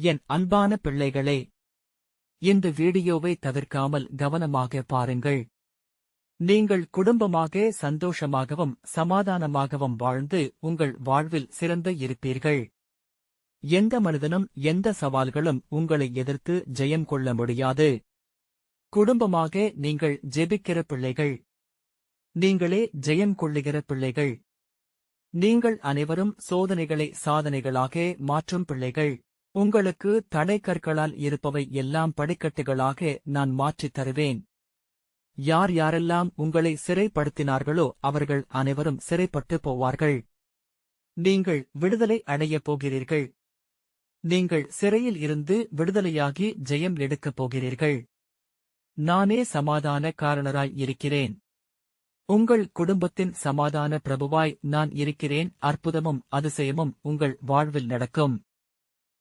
என் அன்பான பிள்ளைகளே இந்த வீடியோவை தவிர்க்காமல் கவனமாக பாருங்கள். நீங்கள் குடும்பமாக சந்தோஷமாகவும் சமாதானமாகவும் வாழ்ந்து உங்கள் வாழ்வில் சிறந்த இருப்பீர்கள். எந்த மனிதனும் எந்த சவால்களும் உங்களை எதிர்த்து ஜெயம் கொள்ள முடியாது. குடும்பமாக நீங்கள் ஜெபிக்கிற பிள்ளைகள் நீங்களே ஜெயம் கொள்ளுகிற பிள்ளைகள். நீங்கள் அனைவரும் சோதனைகளை சாதனைகளாக மாற்றும் பிள்ளைகள். உங்களுக்கு தடைக்கற்களால் இருப்பவை எல்லாம் படிக்கட்டுகளாக நான் மாற்றித் தருவேன். யார் யாரெல்லாம் உங்களை சிறைப்படுத்தினார்களோ அவர்கள் அனைவரும் சிறைப்பட்டு போவார்கள். நீங்கள் விடுதலை அடையப் போகிறீர்கள். நீங்கள் சிறையில் இருந்து விடுதலையாகி ஜெயம் எடுக்கப் போகிறீர்கள். நானே சமாதான காரணராய் இருக்கிறேன். உங்கள் குடும்பத்தின் சமாதான பிரபுவாய் நான் இருக்கிறேன். அற்புதமும் அதிசயமும் உங்கள் வாழ்வில் நடக்கும்.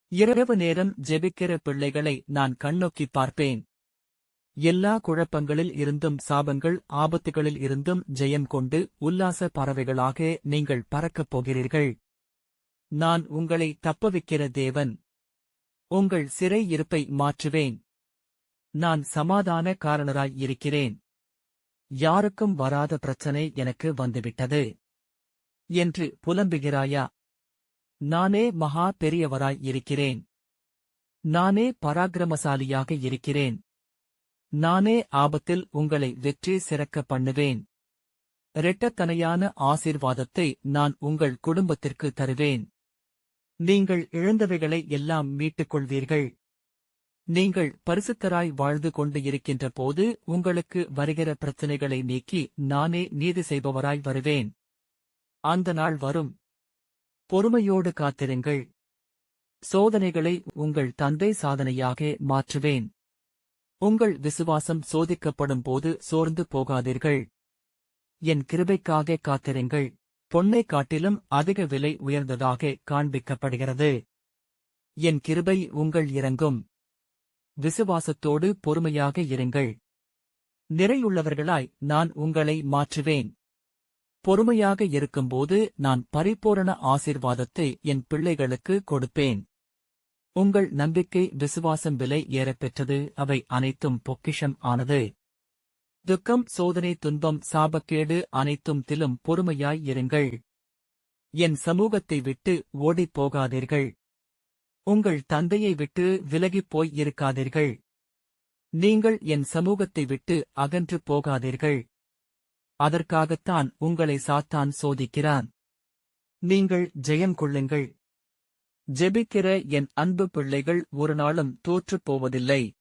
இரவு நேரம் ஜெபிக்கிற பிள்ளைகளை நான் கண்ணோக்கி பார்ப்பேன். எல்லா குழப்பங்களில் இருந்தும் சாபங்கள் ஆபத்துகளில் இருந்தும் ஜெயம் கொண்டு உல்லாச பறவைகளாக நீங்கள் பறக்கப் போகிறீர்கள். நான் உங்களை தப்பவிக்கிற தேவன். உங்கள் சிறை இருப்பை மாற்றுவேன். நான் சமாதான காரணராய் இருக்கிறேன். யாருக்கும் வராத பிரச்சனை எனக்கு வந்துவிட்டது. என்று புலம்புகிறாயா? நானே மகா பெரியவராய் இருக்கிறேன். நானே பராக்கிரமசாலியாக இருக்கிறேன். நானே ஆபத்தில் உங்களை வெற்றி சிறக்க பண்ணுவேன். இரட்டத்தனையான ஆசீர்வாதத்தை நான் உங்கள் குடும்பத்திற்கு தருவேன். நீங்கள் இழந்தவைகளை எல்லாம் மீட்டுக் கொள்வீர்கள் நீங்கள் பரிசுத்தராய் வாழ்ந்து கொண்டு இருக்கின்ற போது உங்களுக்கு வருகிற பிரச்சனைகளை நீக்கி நானே நீதி செய்பவராய் வருவேன். அந்த நாள் வரும். பொறுமையோடு காத்திருங்கள். சோதனைகளை உங்கள் தந்தை சாதனையாக மாற்றுவேன். உங்கள் விசுவாசம் சோதிக்கப்படும் போது சோர்ந்து போகாதீர்கள். என் கிருபைக்காக காத்திருங்கள். பொன்னை காட்டிலும் அதிக விலை உயர்ந்ததாக காண்பிக்கப்படுகிறது. என் கிருபை உங்கள் இறங்கும் விசுவாசத்தோடு பொறுமையாக இருங்கள். நிறையுள்ளவர்களாய் நான் உங்களை மாற்றுவேன். பொறுமையாக இருக்கும்போது நான் பரிபூரண ஆசிர்வாதத்தை என் பிள்ளைகளுக்கு கொடுப்பேன். உங்கள் நம்பிக்கை விசுவாசம் விலை ஏறப்பெற்றது. அவை அனைத்தும் பொக்கிஷம் ஆனது. துக்கம் சோதனை துன்பம் சாபக்கேடு அனைத்தும் திலும் பொறுமையாய் இருங்கள். என் சமூகத்தை விட்டு ஓடிப் போகாதீர்கள். உங்கள் தந்தையை விட்டு விலகிப் போய் இருக்காதீர்கள். நீங்கள் என் சமூகத்தை விட்டு அகன்று போகாதீர்கள். அதற்காகத்தான் உங்களை சாத்தான் சோதிக்கிறான். நீங்கள் ஜெயம் கொள்ளுங்கள். ஜெபிக்கிற என் அன்பு பிள்ளைகள் ஒரு நாளும் தோற்றுப் போவதில்லை.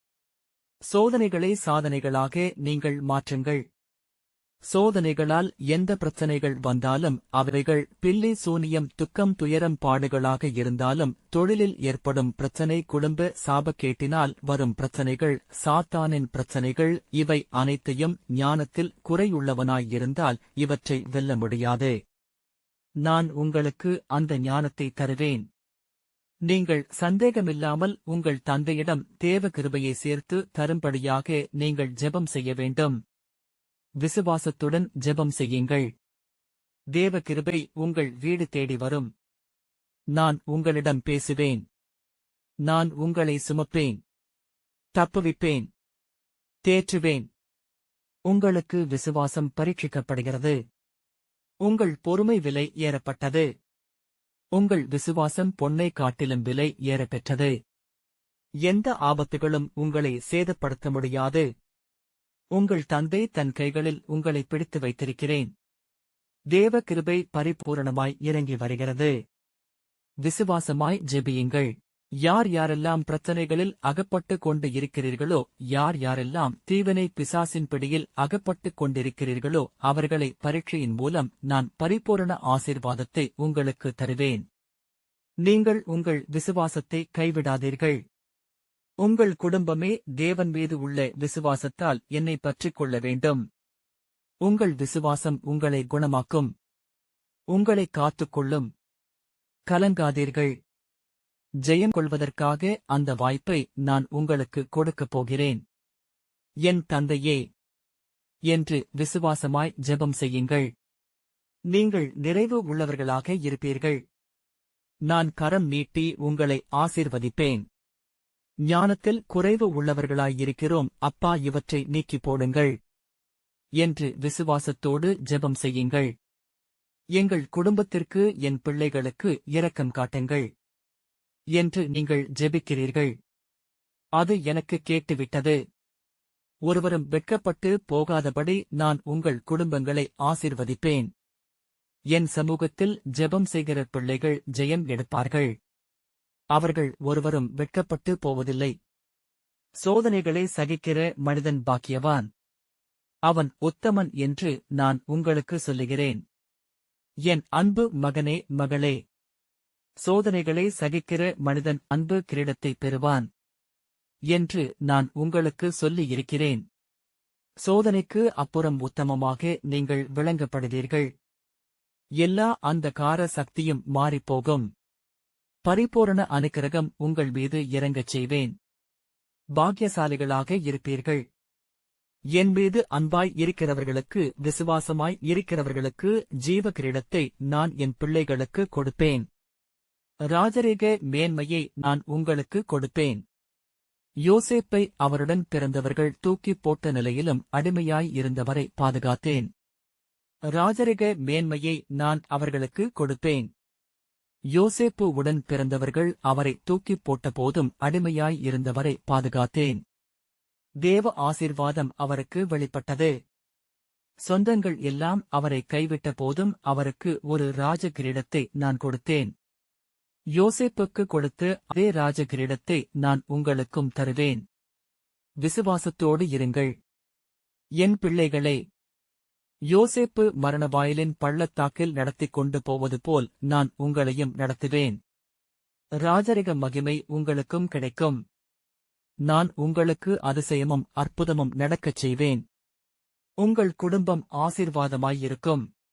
சோதனைகளை சாதனைகளாக நீங்கள் மாற்றுங்கள். சோதனைகளால் எந்த பிரச்சனைகள் வந்தாலும் அவைகள் பில்லி சூனியம் துக்கம் துயரம் பாடுகளாக இருந்தாலும் தொழிலில் ஏற்படும் பிரச்சனை குடும்ப சாபக்கேட்டினால் வரும் பிரச்சனைகள் சாத்தானின் பிரச்சனைகள் இவை அனைத்தையும் ஞானத்தில் குறையுள்ளவனாயிருந்தால் இவற்றை வெல்ல முடியாது. நான் உங்களுக்கு அந்த ஞானத்தை தருவேன். நீங்கள் சந்தேகமில்லாமல் உங்கள் தந்தையிடம் தேவ கிருபையை சேர்த்து தரும்படியாக நீங்கள் ஜெபம் செய்ய வேண்டும். விசுவாசத்துடன் ஜெபம் செய்யுங்கள். தேவ கிருபை உங்கள் வீடு தேடி வரும். நான் உங்களிடம் பேசுவேன். நான் உங்களை சுமப்பேன். தப்புவிப்பேன். தேற்றுவேன். உங்களுக்கு விசுவாசம் பரீட்சிக்கப்படுகிறது. உங்கள் பொறுமை விலை ஏறப்பட்டது. உங்கள் விசுவாசம் பொன்னை காட்டிலும் விலை ஏறப்பெற்றது. எந்த ஆபத்துகளும் உங்களை சேதப்படுத்த முடியாது. உங்கள் தந்தை தன் கைகளில் உங்களை பிடித்து வைத்திருக்கிறேன். தேவ கிருபை பரிபூரணமாய் இறங்கி வருகிறது. விசுவாசமாய் ஜெபியுங்கள். யார் யாரெல்லாம் பிரச்சனைகளில் அகப்பட்டுக் கொண்டு இருக்கிறீர்களோ யார் யாரெல்லாம் தீவினை பிசாசின் பிடியில் அகப்பட்டுக் கொண்டிருக்கிறீர்களோ அவர்களை பரீட்சையின் மூலம் நான் பரிபூரண ஆசீர்வாதத்தை உங்களுக்கு தருவேன். நீங்கள் உங்கள் விசுவாசத்தை கைவிடாதீர்கள். உங்கள் குடும்பமே தேவன் மீது உள்ள விசுவாசத்தால் என்னை பற்றிக் கொள்ள வேண்டும். உங்கள் விசுவாசம் உங்களை குணமாக்கும். உங்களை காத்துக்கொள்ளும். கலங்காதீர்கள். ஜெயம் கொள்வதற்காக அந்த வாய்ப்பை நான் உங்களுக்கு கொடுக்கப் போகிறேன். என் தந்தையே என்று விசுவாசமாய் ஜெபம் செய்யுங்கள். நீங்கள் நிறைவு உள்ளவர்களாக இருப்பீர்கள். நான் கரம் நீட்டி உங்களை ஆசிர்வதிப்பேன். ஞானத்தில் குறைவு உள்ளவர்களாயிருக்கிறோம் அப்பா இவற்றை நீக்கிப் போடுங்கள். என்று விசுவாசத்தோடு ஜெபம் செய்யுங்கள். எங்கள் குடும்பத்திற்கு என் பிள்ளைகளுக்கு இரக்கம் காட்டுங்கள். என்று நீங்கள் ஜெபிக்கிறீர்கள். அது எனக்கு கேட்டுவிட்டது. ஒருவரும் வெட்கப்பட்டு போகாதபடி நான் உங்கள் குடும்பங்களை ஆசிர்வதிப்பேன். என் சமூகத்தில் ஜெபம் செய்கிற பிள்ளைகள் ஜெயம் எடுப்பார்கள். அவர்கள் ஒருவரும் வெட்கப்பட்டு போவதில்லை. சோதனைகளை சகிக்கிற மனிதன் பாக்கியவான். அவன் உத்தமன் என்று நான் உங்களுக்கு சொல்லுகிறேன். என் அன்பு மகனே மகளே. சோதனைகளை சகிக்கிற மனிதன் அன்பு கிரீடத்தை பெறுவான். என்று நான் உங்களுக்கு சொல்லியிருக்கிறேன். சோதனைக்கு அப்புறம் உத்தமமாக நீங்கள் விளங்கப்படுவீர்கள். எல்லா அந்த கார சக்தியும் மாறிப்போகும். பரிபூரண அனுக்கிரகம் உங்கள் மீது இறங்கச் செய்வேன். பாக்கியசாலிகளாக இருப்பீர்கள். என் மீது அன்பாய் இருக்கிறவர்களுக்கு விசுவாசமாய் இருக்கிறவர்களுக்கு ஜீவ கிரீடத்தை நான் என் பிள்ளைகளுக்கு கொடுப்பேன். ராஜரீக மேன்மையை நான் உங்களுக்கு கொடுப்பேன். யோசேப்பை அவருடன் பிறந்தவர்கள் தூக்கிப் போட்ட நிலையிலும் அடிமையாய் இருந்தவரை பாதுகாத்தேன். ராஜரிக மேன்மையை நான் அவர்களுக்கு கொடுப்பேன். யோசேப்பு உடன் பிறந்தவர்கள் அவரை தூக்கிப் போட்டபோதும் அடிமையாய் இருந்தவரை பாதுகாத்தேன். தேவ ஆசீர்வாதம் அவருக்கு வெளிப்பட்டது. சொந்தங்கள் எல்லாம் அவரை கைவிட்ட போதும் அவருக்கு ஒரு ராஜ கிரீடத்தை நான் கொடுத்தேன். யோசேப்புக்கு கொடுத்து அதே ராஜ கிரீடத்தை நான் உங்களுக்கும் தருவேன். விசுவாசத்தோடு இருங்கள். என் பிள்ளைகளே யோசேப்பு மரணவாயிலின் பள்ளத்தாக்கில் நடத்திக் கொண்டு போவது போல் நான் உங்களையும் நடத்துவேன். ராஜரிக மகிமை உங்களுக்கும் கிடைக்கும். நான் உங்களுக்கு அதிசயமும் அற்புதமும் நடக்கச் செய்வேன். உங்கள் குடும்பம் ஆசீர்வாதமாயிருக்கும்.